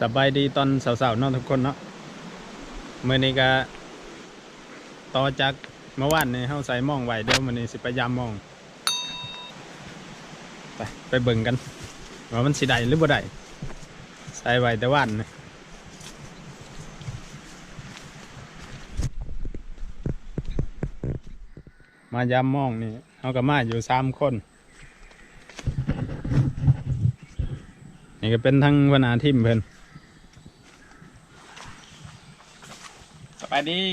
สบายดีตอนสาวๆเนาะทุกคนเนาะเมื่อนี้ก็ต่อจากเมื่อวานนี้เฮาใส่มองไว้เดี๋ยวมื้อนี้สิไปยามมองไปไปเบิ่งกันว่ามันสิได้หรือบ่ได้ใส่ไว้แต่วันนี่มายามมองนี่เฮาก็มาอยู่สามคนนี่ก็เป็นทั้งวนาทิมเพิ่น สบายดี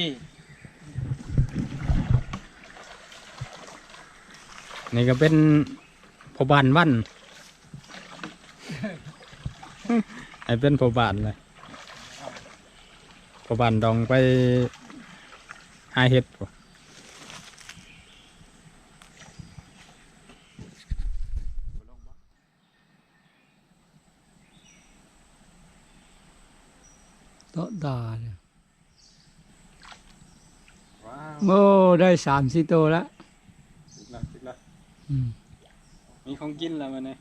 นี่ก็เป็นพบานวันไอ้เป็นพบานเลยพบานดองไปหาเห็ดบ่โต๊ะดาเนี่ย ว้าว โอ้ได้สามสี่ตัวแล้วสิละสิละอืมมีของกินแล้วมันนี่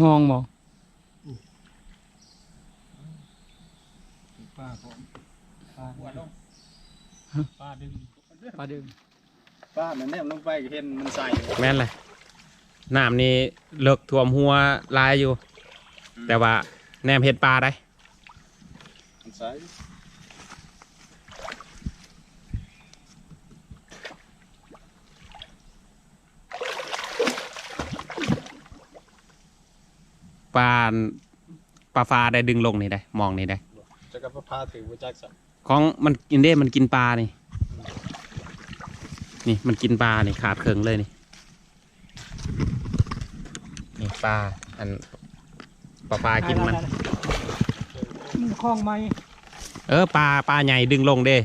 ห้องบอก ป้าผมป้า หัวลงป้าดึงปลาดึงป้านั่นแนมลงไปก็เห็นมันใส่แม่นเลยน้ำนี่เลิกท่วมหัวลายอยู่ แต่ว่าแนมเห็ดปลาได้มันใส่ปลาปลาฟ้าได้ดึงลงนี่ได้ มองนี่ได้จะกับพาถือว่าจักสัน ของมันกินได้มันกินปลานี่ นี่มันกินปลานี่ขาดเคิงเลยนี่ นี่ปลาอันปลาปลากินมันมันคล้องไหมเออปลาปลาใหญ่ดึงลงเด้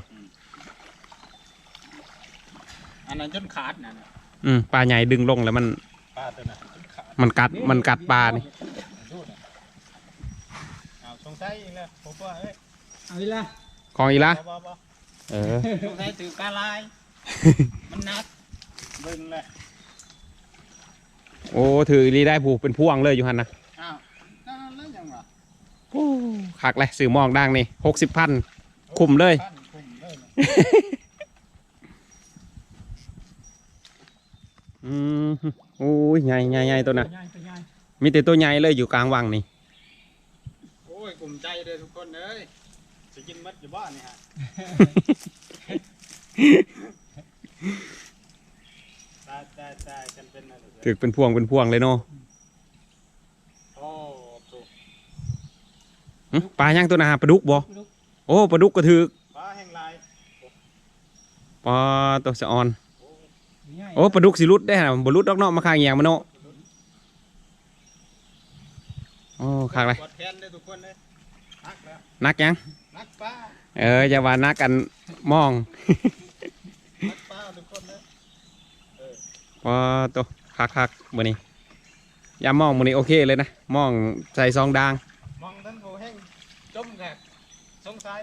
อันนั้นจนขาดนั่นน่ะอืมปลาใหญ่ดึงลงแล้วมันป้าตัวนั้นจนขาดมันกัดมันกัดปลานี่ดูน่ะเอาสงสัยอีกแล้วผมว่าเอ้ย เอาอีละ ของอีละบ่บ่บ่เออสงสัยถือปลาลาย มันหนักเบิ่งเลยโอ้ถืออีหลีได้ผูกเป็นพ่วงเลยอยู่หันนะอ้าวนั่นนั่นยังวะคักเลยสื่อมองดังนี่หกสิบพัน คุมเลยพันคุมเลยนะอืมโอ้ยใหญ่ใหญ่ใหญ่ตัวน่ะใหญ่ตัวใหญ่มีแต่ตัวใหญ่เลยอยู่กลางวังนี่ โอ้ยกลุ่มใจเลยทุกคนเลยสิ กินมัดอยู่บ้านนี่ฮะตายตายตายกันเป็นอะไรถือเป็นพวงเป็นพวงเลยเนาะโอ้ถูกหึปลาย่างตัวน่ะปลาดุกบ่โอ้ปลาดุกก็ถือฟ้าแห้งลายปลาตัวสะออนใหญ่โอ้ปลาดุกสิรุดได้ฮะบ่รุดดอกเนาะมาข้างอย่างมันเนาะโอ้คักเลยปวดแขนเลยทุกคนเลย นักแล้วนักยังนักป้าเอออย่าว่านักกันมองนักป้าทุกคนเลยปลาตัวคักคักๆมื้อนี้ยามมองมื้อนี้โอเคเลยนะมองใส่ซองดางมองท่านโบแห้งจมแกสงสัย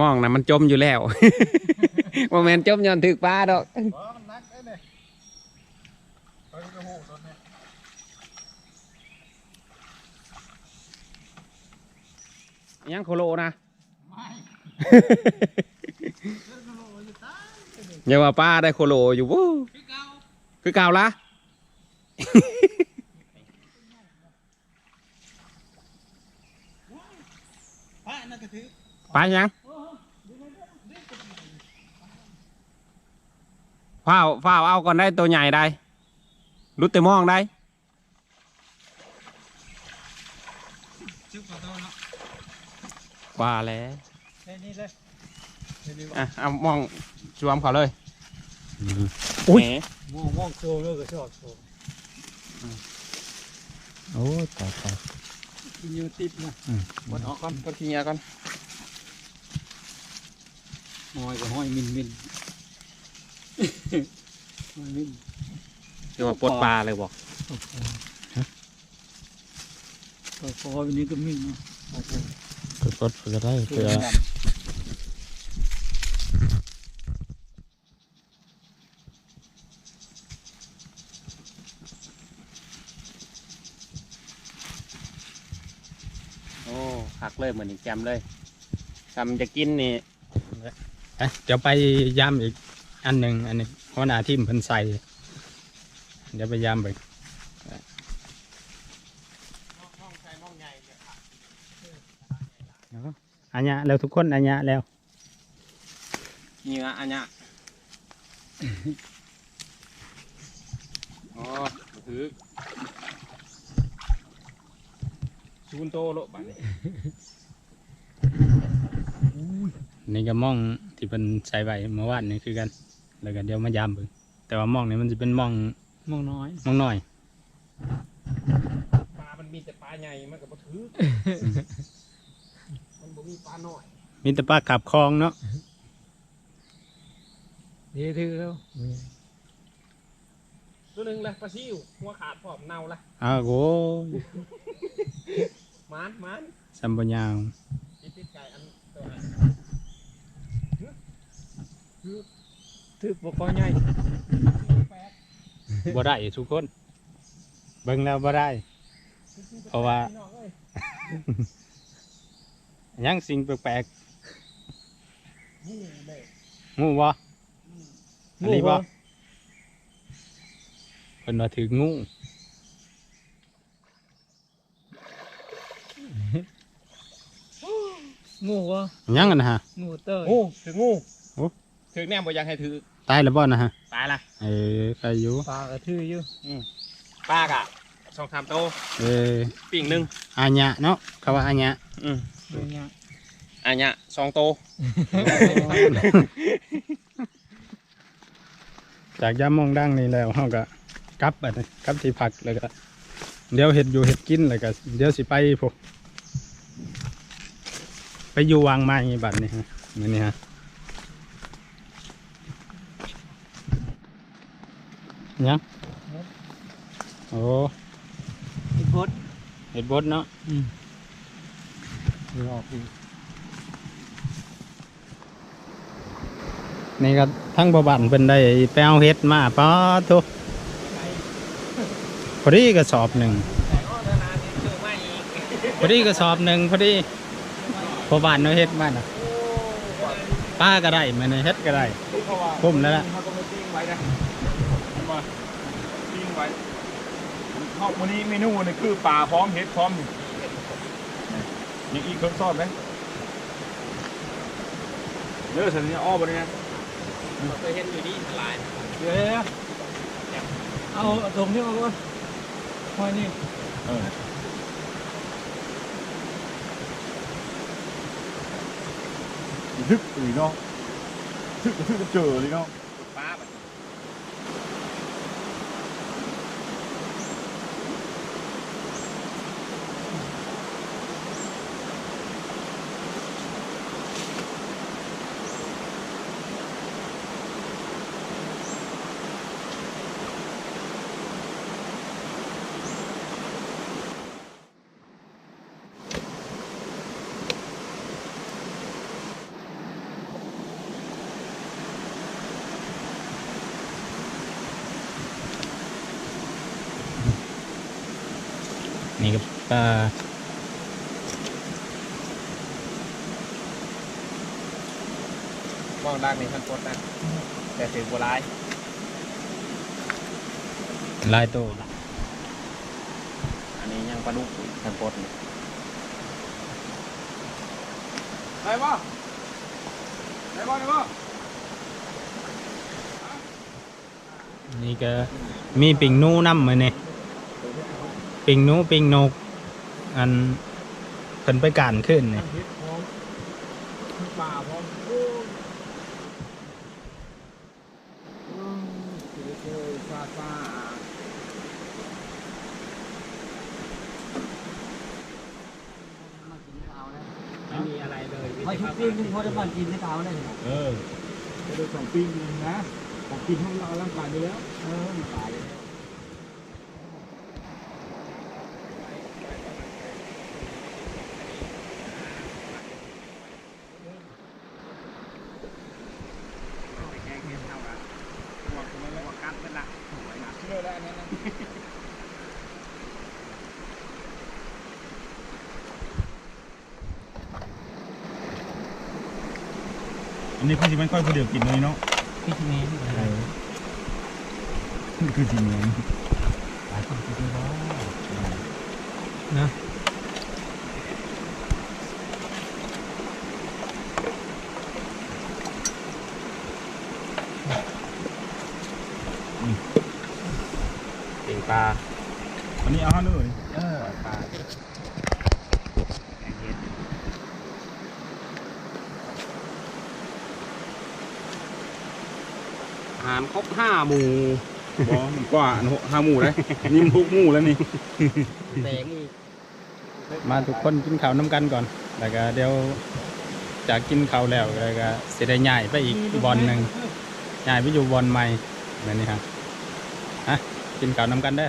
มองนะมันจมอยู่แล้วโมเมนจมย้อนถึกปลาดอกว่ามันนักได้เลยเฮ้ยกระหูต้นเนี่ย ยังโคโลนะไม่อย่าว่าป้าได้โคโลอยู่วู้พี่เก่าคือเก่าละป้าน่าจะถือปลายังฝ้าวฝ้าวเอาก่อนได้ตัวใหญ่ได้รุดแต่มองได้ ชุบกระโดนเนาะ ว่าแล้วแค่นี้เลยเดี๋ยวนี้อะเอามองชวมเขาเลยอุ้ยแหมมองมองโชว์เลยก็ชอบโชว์โอ้ตายตายกินอยูติดนะบนออกก่อนก็ทีเนี้ยก่อนหอยกับหอยมินมินหอยมินคือว่าปลดปลาเลยบอกก็พอวันนี้ก็มีเนาะ กดกดก็ได้เพื่อโอ้หักเลยเหมือนอีกแจมเลยทำจะกินนี่เอ๊ะเดี๋ยวไปย่ำอีกอันหนึ่งอันนี้หัวหน้าทีมเพิ่นใส่เดี๋ยวไปย่ำไป อันยะแล้วทุกคนอันยะแล้วนี่นะอันเนี้ยอ๋อถือชูนโตโลบัดนี้นี่ก็หมองที่เป็นใส่ไว้เมื่อวานนี่คือกัน แล้วก็เดี๋ยวมายามเบิ่งแต่ว่าหมองนี่มันจะเป็นหมองมองน้อยหมองน้อยปลา มันมีแต่ปลาใหญ่มันก็บ่ถือ มันบ่มีปลาน้อยมีแต่ปลาขับคลองเนาะดีถือแล้วตัวหนึงเลยปลาซิวหัวขาดพร้อมเน่าละอ้าวโอ้ยหมานหมานสัมปยาวติดติดไก่อันตัวนั้นถือปกคอใหญ่บ่ได้ทุกคน เบิ่งแล้วบ่ได้ เพราะว่าพี่น้องเอ้ ยยังสิ่งแปลกนี่เด้ๆงูบ่อันนี้บ่เพิ่นว่าถืองู งูวะยังกันนะฮะ งูเต้ยงูถืองูโอ้ถือแนมบ่อยังให้ถือตายแล้วบ่นะฮะ ตายละเออใครอยู่ปลากระทืออยู่ปลากะสองสามโตเออปิ่งหนึ่งอาญะเนาะเขาว่าอาญะอืมเป็นไง อันเนี้ยสองโต จากย่ามมองดังนี่แล้วเฮาก็กลับบัดนี้กลับที่พักแล้วก็เดี๋ยวเฮ็ดอยู่เฮ็ดกินแล้วก็เดี๋ยวสิไปพวกไปอยู่วางไม้บัดนี้ฮะมื้อนี้ฮะยังโอ้อีกบดเฮ็ดบดเนาะอืม รอบอีกนี่ก็ทั้งบ่บันเพิ่นได้ไปเอาเฮ็ดมาป้าทุพอดีกระสอบหนึ่งแต่ก็เดินนานนี่เจอไม่อีกพอดีกระสอบหนึ่งพอดีพอบานเอาเฮ็ดมาน่ะป้าก็ได้มื้อนี้เฮ็ดก็ได้เพราะว่าคุ้มแล้วล่ะเขาก็ไม่ปิ้งไว้นะเอามาปิ้งไว้นอกวันนี้เมนูนี่คือปลาพร้อมเห็ดพร้อม นี่ยังอีกเครื่องซอสไหมเนื้อสันนี้อ้อบนนี้นะเคยเห็นอยู่ที่ตลาดเดี๋ยวเอาตรงนี้มาก่อนคอยนี่เออทึกอุ้ยเนาะทึกทึกเจอเลยเนาะ ปลามองด้านนี้ทันปดนะแต่ถือบัวลายลายโตอันนี้ยังปลาดุกทันปดได้ป่ะได้ป่ะได้ป่ะนี่ก็มีปิ่งหนูนำมื้อนี้ปิ่งหนูปิ่งนก อันเพิ่นไปการขึ้นนี่เห็ดพร้อมปลาพร้อมโอ้ยอืมเสือเสือปลาปลาไม่มีอะไรเลยไม่ทุกปีนึงเขาจะปั่นกินในเท้าได้เออจะโดนสองปีนึงนะ ของกินของเราร่างกายไปแล้ว เออตายเลย อันนี้คือสิมันค่อยผู้เดียวกินเลยเนาะพี่ที่นี่อะไรคือสิเหมือนหลายคนคิดว่านะเก่งปลาอันนี้เอาห้าเลย เออปลาแกงเห็ดอาหารครบห้าหมู่บอมันกว่าอันหกห้าหมู่เลยนี่มันหกหมู่แล้วนี่แตงอีกมาทุกคนกินข้าวน้ำกันก่อน แล้วก็เดี๋ยวจากกินข้าวแล้วแล้วก็สิได้ย้ายไปอีกบอลหนึ่งย้ายไปอยู่บอลใหม่แบบนี้ครับฮะกินข้าวน้ำกันได้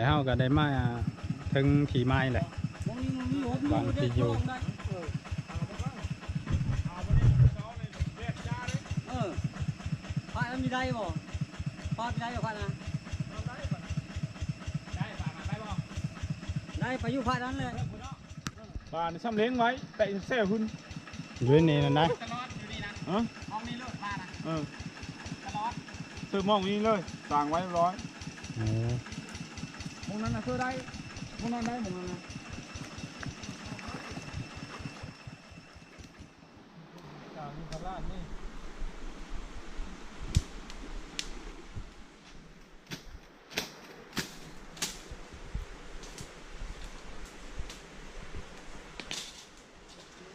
แล้วเราก็ได้มาถึงที่ไม้แหละวางที่อยู่เออพระมันมีได้บ่พระมีได้บ่พระนะได้ไปอยู่พระนั้นเลยปลานี่ยซ้ำเลี้ยงไว้แต่แซ่ขึ้นอยู่นี่นั่นได้ฮะเออตลอดซื้อมองนี้เลยสั่งไว้ร้อยอ้มอ นั้นนะซื้อได้มองนั้นได้หมองนั้นนะ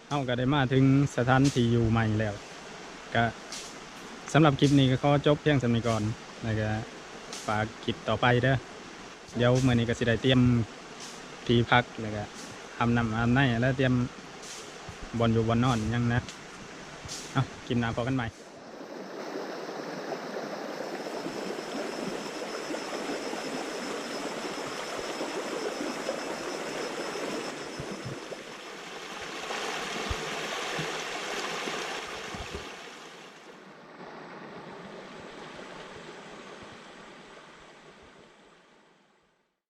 เราก็ได้มาถึงสถานที่อยู่ใหม่แล้วก็สำหรับคลิปนี้ก็ขอจบเพียงสำนีก่อนแล้วก็ฝากคลิปต่อไปเด้อ เดี๋ยวมื่อนี้ก็สิได้เตรียมที่พักแล้วก็ทำน้ำอาบในแล้วเตรียมบอลอยู่บอลนอนยังนะ เอากินน้ำพอกันใหม่